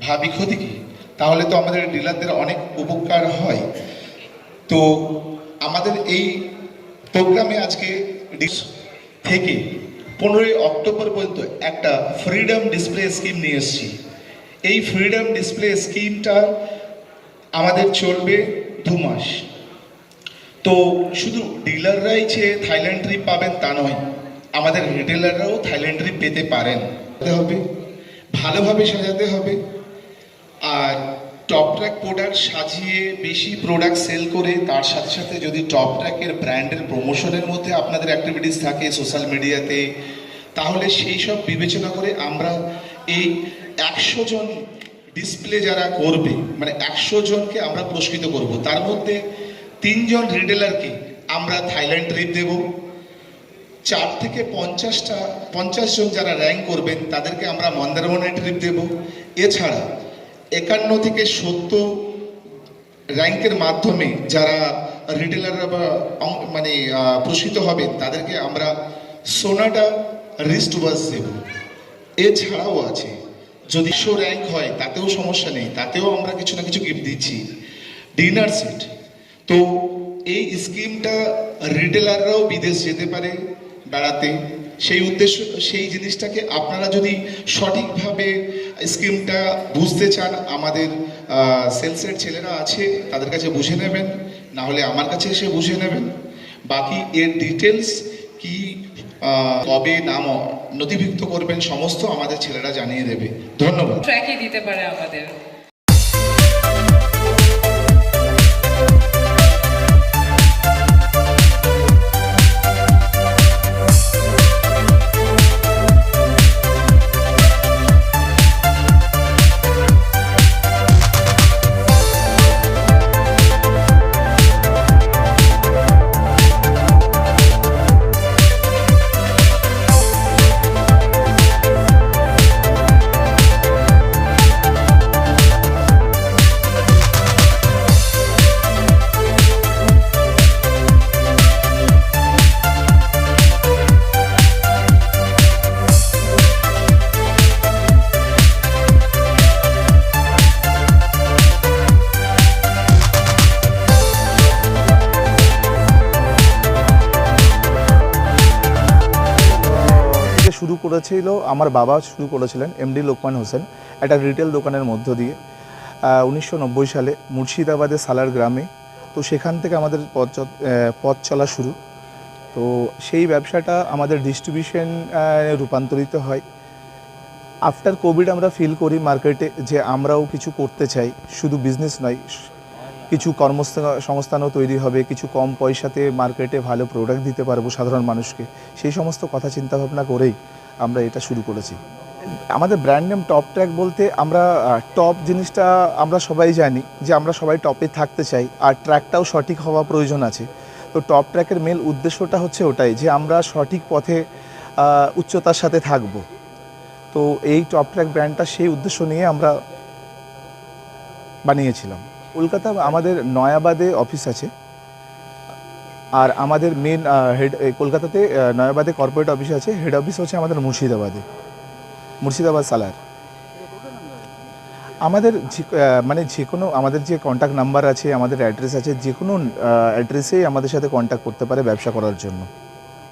ভাবি ক্ষতি কি? তাহলে তো আমাদের ডিলারদের অনেক উপকার হয়। তো আমাদের এই প্রোগ্রামে আজকে থেকে পনেরোই অক্টোবর পর্যন্ত একটা ফ্রিডম ডিসপ্লে স্কিম নিয়ে এসেছি। এই ফ্রিডম ডিসপ্লে স্কিমটা আমাদের চলবে দু মাস। তো শুধু ডিলাররাই যে থাইল্যান্ড ট্রিপ পাবেন তা নয়, আমাদের রিটেলাররাও থাইল্যান্ড ট্রিপ পেতে পারেন। হবে। ভালোভাবে সাজাতে হবে। আর টপ ট্র্যাক প্রোডাক্ট সাজিয়ে বেশি প্রোডাক্ট সেল করে, তার সাথে সাথে যদি টপ ট্র্যাকের ব্র্যান্ডের প্রমোশনের মধ্যে আপনাদের অ্যাক্টিভিটিস থাকে সোশ্যাল মিডিয়াতে তাহলে সেই সব বিবেচনা করে আমরা এই একশো জন ডিসপ্লে যারা করবে মানে একশো জনকে আমরা পুরস্কৃত করব। তার মধ্যে তিনজন রিটেলারকে আমরা থাইল্যান্ড ট্রিপ দেবো। চার থেকে পঞ্চাশটা, পঞ্চাশ জন যারা র্যাঙ্ক করবেন, তাদেরকে আমরা মন্দারমনে ট্রিপ দেব। এছাড়া একান্ন থেকে সত্তর র্যাঙ্কের মাধ্যমে যারা রিটেলাররা বা মানে প্রসিত হবেন, তাদেরকে আমরা সোনাটা রিস্ট ওয়াচ দেব। এছাড়াও আছে, যদি শো র্যাঙ্ক হয়, তাতেও সমস্যা নেই, তাতেও আমরা কিছু না কিছু গিফট দিচ্ছি। ডিনার সেট তো এই স্কিমটা রিটেলাররাও বিদেশ যেতে পারে বেড়াতে, সেই উদ্দেশ্য, সেই জিনিসটাকে আপনারা যদি সঠিকভাবে স্কিমটা বুঝতে চান, আমাদের সেলসের ছেলেরা আছে, তাদের কাছে বুঝে নেবেন, না হলে আমার কাছে এসে বুঝে নেবেন। বাকি এর ডিটেলস কি কবে নাম নথিভুক্ত করবেন, সমস্ত আমাদের ছেলেরা জানিয়ে দেবে। ধন্যবাদ। ট্র্যাকই দিতে পারে আমাদের। করেছিল আমার বাবা শুরু করেছিলেন এমডি লোকমান হোসেন। একটা রিটেল দোকানের মধ্য দিয়ে। উনিশশো নব্বই সালে মুর্শিদাবাদের সালার গ্রামে, তো সেখান থেকে আমাদের পথ পথ চলা শুরু। তো সেই ব্যবসাটা আমাদের ডিস্ট্রিবিউশন রূপান্তরিত হয়। আফটার কোভিড আমরা ফিল করি মার্কেটে যে আমরাও কিছু করতে চাই, শুধু বিজনেস নয়। কিছু কর্মস্থা- সংস্থানও তৈরি হবে, কিছু কম পয়সাতে মার্কেটে ভালো প্রোডাক্ট দিতে পারব সাধারণ মানুষকে। সেই সমস্ত কথা চিন্তা ভাবনা করেই আমরা এটা শুরু করেছি। আমাদের ব্র্যান্ড নেম টপ ট্র্যাক বলতে আমরা টপ জিনিসটা আমরা সবাই জানি যে আমরা সবাই টপে থাকতে চাই আর ট্র্যাকটাও সঠিক হওয়া প্রয়োজন আছে। তো টপ ট্র্যাকের মেল উদ্দেশ্যটা হচ্ছে ওটাই যে আমরা সঠিক পথে উচ্চতার সাথে থাকব। তো এই টপ ট্র্যাক ব্র্যান্ডটা সেই উদ্দেশ্য নিয়ে আমরা বানিয়েছিলাম। কলকাতা আমাদের নয়াবাদে অফিস আছে। আর আমাদের মেন হেড কলকাতাতে নয়াবাদে কর্পোরেট অফিস আছে হেড অফিস হচ্ছে আমাদের মুর্শিদাবাদে। মুর্শিদাবাদ সালার। আমাদের মানে যে কোনো, আমাদের যে কন্ট্যাক্ট নাম্বার আছে, আমাদের অ্যাড্রেস আছে, যে কোনো অ্যাড্রেসেই আমাদের সাথে কন্ট্যাক্ট করতে পারে ব্যবসা করার জন্য।